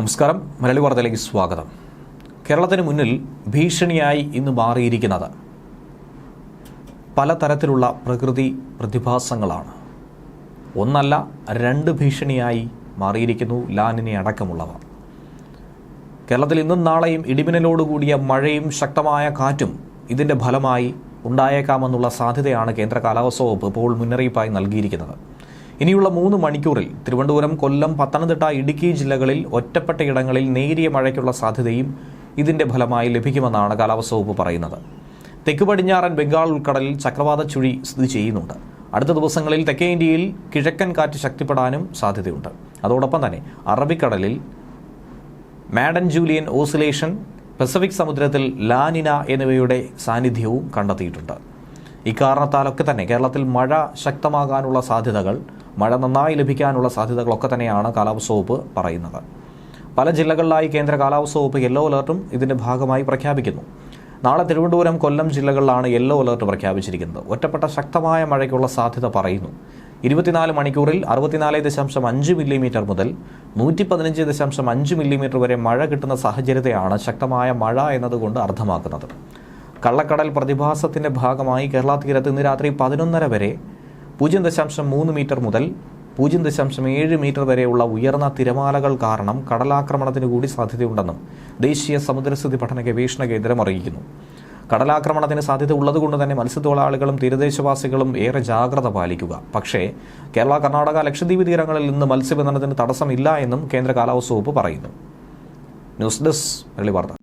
നമസ്കാരം. മലയാളി വാർത്തയിലേക്ക് സ്വാഗതം. കേരളത്തിന് മുന്നിൽ ഭീഷണിയായി ഇന്ന് മാറിയിരിക്കുന്നത്. പലതരത്തിലുള്ള പ്രകൃതി പ്രതിഭാസങ്ങളാണ്. ഒന്നല്ല രണ്ട് ഭീഷണിയായി മാറിയിരിക്കുന്നു ലാനിനെ അടക്കമുള്ളവ കേരളത്തിൽ ഇന്നും നാളെയും ഇടിമിന്നലോടുകൂടിയ മഴയും ശക്തമായ കാറ്റും ഇതിന്റെ ഫലമായി ഉണ്ടായേക്കാമെന്നുള്ള സാധ്യതയാണ് കേന്ദ്ര കാലാവസ്ഥാ വകുപ്പ് ഇപ്പോൾ മുന്നറിയിപ്പായി നൽകിയിരിക്കുന്നത്. ഇനിയുള്ള മൂന്ന് മണിക്കൂറിൽ തിരുവനന്തപുരം കൊല്ലം പത്തനംതിട്ട ഇടുക്കി ജില്ലകളിൽ ഒറ്റപ്പെട്ട ഇടങ്ങളിൽ നേരിയ മഴയ്ക്കുള്ള സാധ്യതയും ഇതിന്റെ ഫലമായി ലഭിക്കുമെന്നാണ് കാലാവസ്ഥാ വകുപ്പ് പറയുന്നത്. തെക്ക് പടിഞ്ഞാറൻ ബംഗാൾ ഉൾക്കടലിൽ ചക്രവാത ചുഴി സ്ഥിതി ചെയ്യുന്നുണ്ട്. അടുത്ത ദിവസങ്ങളിൽ തെക്കേ ഇന്ത്യയിൽ കിഴക്കൻ കാറ്റ് ശക്തിപ്പെടാനും സാധ്യതയുണ്ട്. അതോടൊപ്പം തന്നെ അറബിക്കടലിൽ മാഡൻ ജൂലിയൻ ഓസിലേഷൻ പസഫിക് സമുദ്രത്തിൽ ലാനിന എന്നിവയുടെ സാന്നിധ്യവും കണ്ടെത്തിയിട്ടുണ്ട്. ഇക്കാരണത്താലൊക്കെ തന്നെ കേരളത്തിൽ മഴ ശക്തമാകാനുള്ള സാധ്യതകൾ മഴ നന്നായി ലഭിക്കാനുള്ള സാധ്യതകളൊക്കെ തന്നെയാണ് കാലാവസ്ഥ വകുപ്പ് പറയുന്നത്. പല ജില്ലകളിലായി കേന്ദ്ര കാലാവസ്ഥ വകുപ്പ് യെല്ലോ അലർട്ടും ഇതിന്റെ ഭാഗമായി പ്രഖ്യാപിക്കുന്നു. നാളെ തിരുവനന്തപുരം കൊല്ലം ജില്ലകളിലാണ് യെല്ലോ അലർട്ട് പ്രഖ്യാപിച്ചിരിക്കുന്നത്. ഒറ്റപ്പെട്ട ശക്തമായ മഴയ്ക്കുള്ള സാധ്യത പറയുന്നു. ഇരുപത്തിനാല് മണിക്കൂറിൽ അറുപത്തിനാല് ദശാംശം അഞ്ച് മില്ലിമീറ്റർ മുതൽ നൂറ്റി പതിനഞ്ച് ദശാംശം അഞ്ച് മില്ലിമീറ്റർ വരെ മഴ കിട്ടുന്ന സാഹചര്യത്തെയാണ് ശക്തമായ മഴ എന്നതുകൊണ്ട് അർത്ഥമാക്കുന്നത്. കള്ളക്കടൽ പ്രതിഭാസത്തിന്റെ ഭാഗമായി കേരള തീരത്ത് ഇന്ന് രാത്രി പതിനൊന്നര വരെ പൂജ്യം ദശാംശം മൂന്ന് മീറ്റർ മുതൽ പൂജ്യം ദശാംശം ഏഴ് മീറ്റർ വരെയുള്ള ഉയർന്ന തിരമാലകൾ കാരണം കടലാക്രമണത്തിന് കൂടി സാധ്യതയുണ്ടെന്നും ദേശീയ സമുദ്രസ്ഥിതി പഠന ഗവേഷണ കേന്ദ്രം അറിയിക്കുന്നു. കടലാക്രമണത്തിന് സാധ്യത ഉള്ളതുകൊണ്ട് തന്നെ മത്സ്യത്തൊഴിലാളികളും തീരദേശവാസികളും ഏറെ ജാഗ്രത പാലിക്കുക. പക്ഷേ കേരള കർണാടക ലക്ഷദ്വീപ് തീരങ്ങളിൽ നിന്ന് മത്സ്യബന്ധനത്തിന് തടസ്സമില്ല എന്നും കേന്ദ്ര കാലാവസ്ഥ വകുപ്പ് പറയുന്നു. ന്യൂസ് ഡെസ്ക് വാർത്ത.